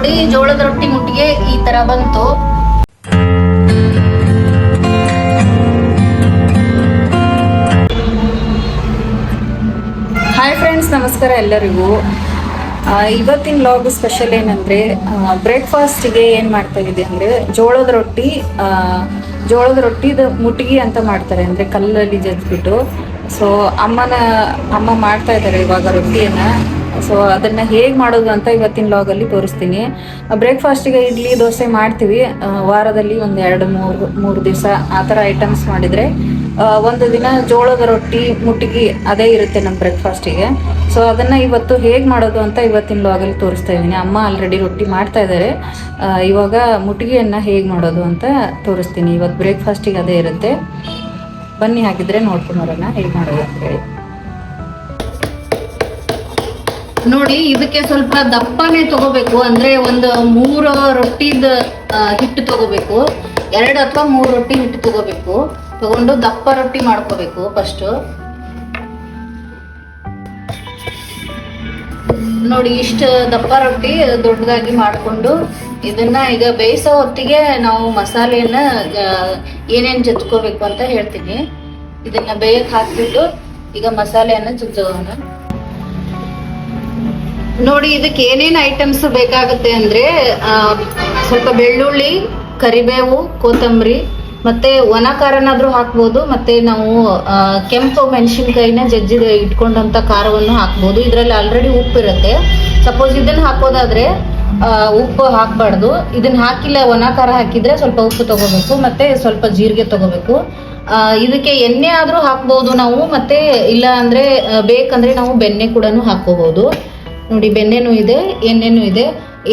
ನೋಡಿ ಜೋಳದ ರೊಟ್ಟಿ ಮುಟ್ಟಿಗೆ ಈ ತರ ಬಂತು. ಹಾಯ್ ಫ್ರೆಂಡ್ಸ್ ನಮಸ್ಕಾರ ಎಲ್ಲರಿಗೂ. ಇವತ್ತಿನ ಲಾಗ್ ಸ್ಪೆಷಲ್ ಏನಂದ್ರೆ ಬ್ರೇಕ್ಫಾಸ್ಟಿಗೆ ಏನು ಮಾಡ್ತಾ ಇದ್ದೆ ಅಂದ್ರೆ, ಜೋಳದ ರೊಟ್ಟಿ ಜೋಳದ ರೊಟ್ಟಿದ ಮುಟ್ಗಿ ಅಂತ ಮಾಡ್ತಾರೆ, ಅಂದ್ರೆ ಕಲ್ಲಲ್ಲಿ ಜಜ್ಬಿಟ್ಟು. ಸೊ ಅಮ್ಮನ, ಅಮ್ಮ ಮಾಡ್ತಾ ಇದ್ದಾರೆ ಇವಾಗ ರೊಟ್ಟಿಯನ್ನ. ಸೊ ಅದನ್ನ ಹೇಗೆ ಮಾಡೋದು ಅಂತ ಇವತ್ತಿನ ಲಾಗಲ್ಲಿ ತೋರಿಸ್ತೀನಿ. ಬ್ರೇಕ್ಫಾಸ್ಟಿಗೆ ಇಡ್ಲಿ, ದೋಸೆ ಮಾಡ್ತೀವಿ. ವಾರದಲ್ಲಿ ಒಂದು ಎರಡು ಮೂರು ಮೂರು ದಿವಸ ಆ ಥರ ಐಟಮ್ಸ್ ಮಾಡಿದರೆ ಒಂದು ದಿನ ಜೋಳದ ರೊಟ್ಟಿ ಮುಟ್ಟಿಗೆ ಅದೇ ಇರುತ್ತೆ ನಮ್ಮ ಬ್ರೇಕ್ಫಾಸ್ಟಿಗೆ ಸೊ ಅದನ್ನು ಇವತ್ತು ಹೇಗೆ ಮಾಡೋದು ಅಂತ ಇವತ್ತಿನ ಲಾಗಲ್ಲಿ ತೋರಿಸ್ತಾ ಇದ್ದೀನಿ. ಅಮ್ಮ ಆಲ್ರೆಡಿ ರೊಟ್ಟಿ ಮಾಡ್ತಾ ಇದ್ದಾರೆ ಇವಾಗ ಮುಟ್ಟಿಗೆಯನ್ನು ಹೇಗೆ ಮಾಡೋದು ಅಂತ ತೋರಿಸ್ತೀನಿ. ಇವತ್ತು ಬ್ರೇಕ್ಫಾಸ್ಟಿಗೆ ಅದೇ ಇರುತ್ತೆ. ಬನ್ನಿ ಹಾಕಿದರೆ ನೋಡ್ಕೊಂಡು ಬರೋಣ, ಹೇಗೆ ಮಾಡೋದು ಅಂತ ಹೇಳಿ. ನೋಡಿ, ಇದಕ್ಕೆ ಸ್ವಲ್ಪ ದಪ್ಪನೇ ತಗೋಬೇಕು. ಅಂದ್ರೆ ಒಂದು ಮೂರು ರೊಟ್ಟಿದ ಹಿಟ್ಟು ತಗೋಬೇಕು. ಎರಡು ಅಥವಾ ಮೂರು ರೊಟ್ಟಿ ಹಿಟ್ಟು ತಗೋಬೇಕು. ತಗೊಂಡು ದಪ್ಪ ರೊಟ್ಟಿ ಮಾಡ್ಕೋಬೇಕು ಫಸ್ಟ್ ನೋಡಿ, ಇಷ್ಟು ದಪ್ಪ ರೊಟ್ಟಿ ದೊಡ್ಡದಾಗಿ ಮಾಡಿಕೊಂಡು ಇದನ್ನ ಈಗ ಬೇಯಿಸೋ ಹೊತ್ತಿಗೆ ನಾವು ಮಸಾಲೆಯನ್ನ ಏನೇನ್ ಜಜ್ಕೋಬೇಕು ಅಂತ ಹೇಳ್ತೀನಿ. ಇದನ್ನ ಬೇಯಕ್ ಹಾಕ್ಬಿಟ್ಟು ಈಗ ಮಸಾಲೆಯನ್ನ ಜಜ್ಜೋಣ. ನೋಡಿ, ಇದಕ್ಕೆ ಏನೇನು ಐಟಮ್ಸ್ ಬೇಕಾಗುತ್ತೆ ಅಂದ್ರೆ ಸ್ವಲ್ಪ ಬೆಳ್ಳುಳ್ಳಿ, ಕರಿಬೇವು, ಕೊತ್ತಂಬರಿ, ಮತ್ತೆ ಒಣ ಖಾರನಾದ್ರೂ ಹಾಕ್ಬೋದು, ಮತ್ತೆ ನಾವು ಕೆಂಪು ಮೆಣಸಿನ್ಕಾಯಿನ ಜಜ್ಜಿದ ಇಟ್ಕೊಂಡಂತ ಖಾರವನ್ನು ಹಾಕ್ಬೋದು. ಇದರಲ್ಲಿ ಆಲ್ರೆಡಿ ಉಪ್ಪು ಇರುತ್ತೆ. ಸಪೋಸ್ ಇದನ್ನ ಹಾಕೋದಾದ್ರೆ ಉಪ್ಪು ಹಾಕ್ಬಾರ್ದು. ಇದನ್ನ ಹಾಕಿಲ್ಲ ಒಣ ಖಾರ ಹಾಕಿದ್ರೆ ಸ್ವಲ್ಪ ಉಪ್ಪು ತಗೋಬೇಕು, ಮತ್ತೆ ಸ್ವಲ್ಪ ಜೀರಿಗೆ ತಗೋಬೇಕು. ಇದಕ್ಕೆ ಎಣ್ಣೆ ಆದ್ರೂ ಹಾಕ್ಬೋದು ನಾವು, ಮತ್ತೆ ಇಲ್ಲ ಅಂದ್ರೆ ಬೇಕಂದ್ರೆ ನಾವು ಬೆಣ್ಣೆ ಕೂಡ ಹಾಕೋಬಹುದು ನೋಡಿ ಬೆಣ್ಣೆನೂ ಇದೆ, ಎಣ್ಣೆನೂ ಇದೆ.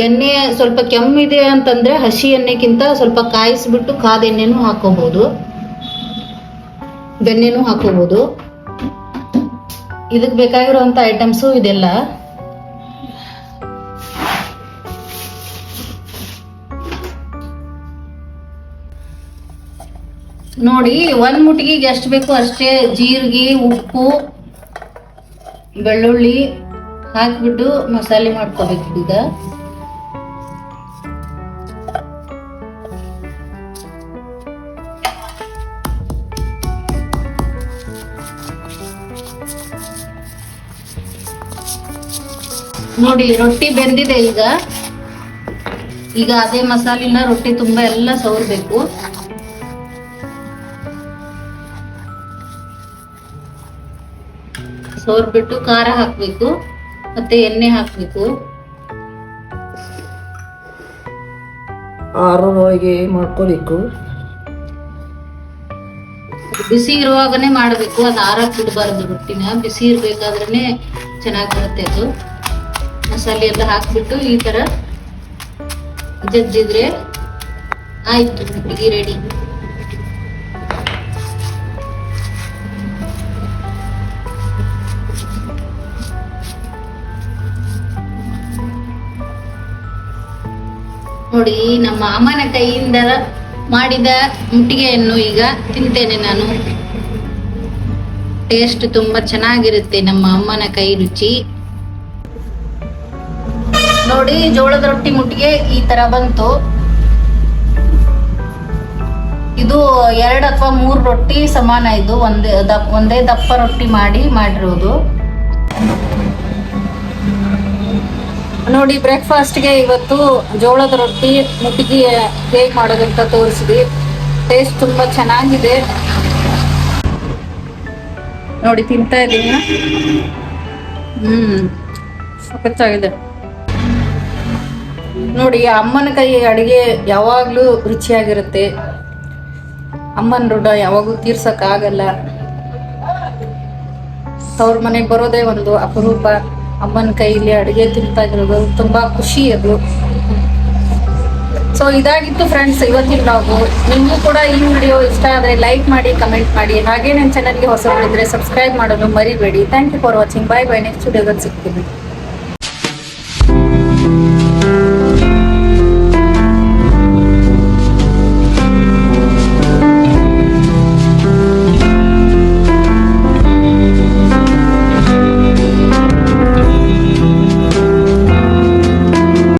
ಎಣ್ಣೆ ಸ್ವಲ್ಪ ಕೆಮ್ಮಿದೆ ಅಂತಂದ್ರೆ ಹಸಿ ಎಣ್ಣೆಗಿಂತ ಸ್ವಲ್ಪ ಕಾಯಿಸ್ಬಿಟ್ಟು ಕಾದ ಎಣ್ಣೆನೂ ಹಾಕೋಬಹುದು ಬೆಣ್ಣೆನೂ ಹಾಕೋಬಹುದು ಇದಕ್ಕೆ ಬೇಕಾಗಿರುವಂತ ಐಟಮ್ಸು ಇದೆಲ್ಲ. ನೋಡಿ, ಒಂದ್ ಮುಟ್ಗಿಗೆ ಎಷ್ಟು ಬೇಕು ಅಷ್ಟೇ ಜೀರಿಗೆ, ಉಪ್ಪು, ಬೆಳ್ಳುಳ್ಳಿ ಹಾಕ್ಬಿಟ್ಟು ಮಸಾಲೆ ಮಾಡ್ಕೋಬೇಕು ಈಗ. ನೋಡಿ, ರೊಟ್ಟಿ ಬೆಂದಿದೆ ಈಗ. ಈಗ ಅದೇ ಮಸಾಲಿನ ರೊಟ್ಟಿ ತುಂಬಾ ಎಲ್ಲ ಸವರ್ಬೇಕು. ಸವರ್ಬಿಟ್ಟು ಖಾರ ಹಾಕ್ಬೇಕು. ಮತ್ತೆ ಎಣ್ಣೆ ಹಾಕ್ಬೇಕು. ಆರೋಗ್ಯ ಮಾಡ್ಕೋಬೇಕು. ಬಿಸಿ ಇರುವಾಗನೇ ಮಾಡಬೇಕು. ಅದು ಆರ ಬಿಡಬಾರ್ದು ರೊಟ್ಟಿನ. ಬಿಸಿ ಇರ್ಬೇಕಾದ್ರೆ ಚೆನ್ನಾಗಿ ಬರುತ್ತೆ ಅದು. ಮಸಾಲೆ ಎಲ್ಲ ಹಾಕ್ಬಿಟ್ಟು ಈ ತರ ಜಜ್ಜಿದ್ರೆ ಆಯ್ತು ರೊಟ್ಟಿಗೆ ರೆಡಿ ನೋಡಿ, ನಮ್ಮ ಅಮ್ಮನ ಕೈಯಿಂದ ಮಾಡಿದ ಮುಟ್ಟಿಗೆಯನ್ನು ಈಗ ತಿಂತೇನೆ ನಾನು. ಟೇಸ್ಟ್ ತುಂಬಾ ಚೆನ್ನಾಗಿರುತ್ತೆ ನಮ್ಮ ಅಮ್ಮನ ಕೈ ರುಚಿ. ನೋಡಿ, ಜೋಳದ ರೊಟ್ಟಿ ಮುಟ್ಟಿಗೆ ಈ ತರ ಬಂತು. ಇದು ಎರಡ್ ಅಥವಾ ಮೂರು ರೊಟ್ಟಿ ಸಮಾನ ಇದು. ಒಂದೇ ದಪ್ಪ ಒಂದೇ ದಪ್ಪ ರೊಟ್ಟಿ ಮಾಡಿ ಮಾಡಿರೋದು. ನೋಡಿ ಬ್ರೇಕ್ಫಾಸ್ಟ್ಗೆ ಇವತ್ತು ಜೋಳದ ರೊಟ್ಟಿ ಮುಟ್ಟಿಗೆ ಹೇಗೆ ಮಾಡೋದಂತ ತೋರಿಸಿದ್ವಿ. ಟೇಸ್ಟ್ ತುಂಬ ಚೆನ್ನಾಗಿದೆ. ನೋಡಿ, ತಿಂತಾ ಇದ್ದೀನಿ. ಹ್ಮ್, ಸಖತ್ತಾಗಿದೆ. ನೋಡಿ ಅಮ್ಮನ ಕೈ ಅಡಿಗೆ ಯಾವಾಗಲೂ ರುಚಿಯಾಗಿರುತ್ತೆ. ಅಮ್ಮನ ಋಣ ಯಾವಾಗೂ ತೀರ್ಸಕ್ಕಾಗಲ್ಲ. ತವ್ರ ಮನೆಗೆ ಬರೋದೇ ಒಂದು ಅಪರೂಪ. ಅಮ್ಮನ ಕೈಲಿ ಅಡುಗೆ ತಿಂತಾ ಇರೋದು, ತುಂಬಾ ಖುಷಿ ಅದು. ಸೊ ಇದಾಗಿತ್ತು ಫ್ರೆಂಡ್ಸ್ ಇವತ್ತಿನ ನಾವು ನಿಮಗೂ ಕೂಡ ಈ ವಿಡಿಯೋ ಇಷ್ಟ ಆದರೆ ಲೈಕ್ ಮಾಡಿ ಕಮೆಂಟ್ ಮಾಡಿ. ಹಾಗೆ ನನ್ನ ಚಾನಲ್ಗೆ ಹೊಸಬರಿದ್ರೆ ಸಬ್ಸ್ಕ್ರೈಬ್ ಮಾಡೋದು ಮರಿಬೇಡಿ. Thank you for watching bye bye next ವಿಡಿಯೋದಲ್ಲಿ ಸಿಗ್ತೀನಿ.